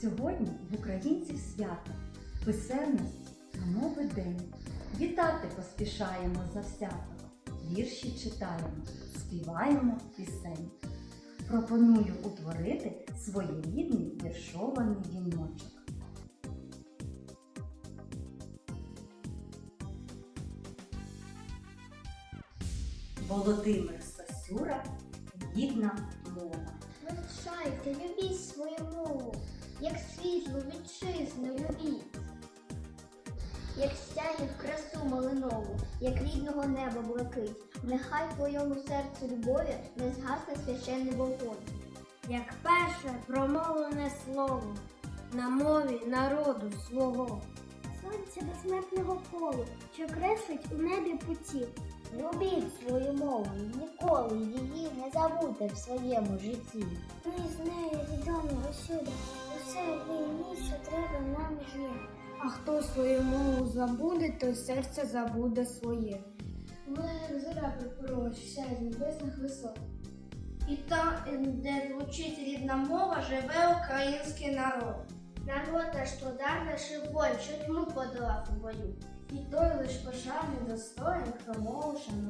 Сьогодні в українців свято, писемності на новий день. Вітати поспішаємо завзято, вірші читаємо, співаємо пісень. Пропоную утворити своєрідний віршований віночок. Володимир Сосюра Рідна мова. Вивчайте, любіть свою мову, як світлу вітчизну любіть. Як сяє в красу малинову, як рідного неба блакить, нехай в твоєму серці любові не згасне священний вогонь. як перше промовлене слово на мові народу свого. Сонце безсмертного колу, що креслить у небі путі. Любіть свою мову, ніколи її не забудьте в своєму житті. Ми з нею відомі усюди, їй місце треба нам є. А хто свою мову забуде, то серце забуде своє. Ми як зоря припорожся з небесних висот. І там, де звучить рідна мова, живе український народ. Народ аж труда наших бой, що тьму подолав у бою. І той лиш пошани достоїн, хто мову шанує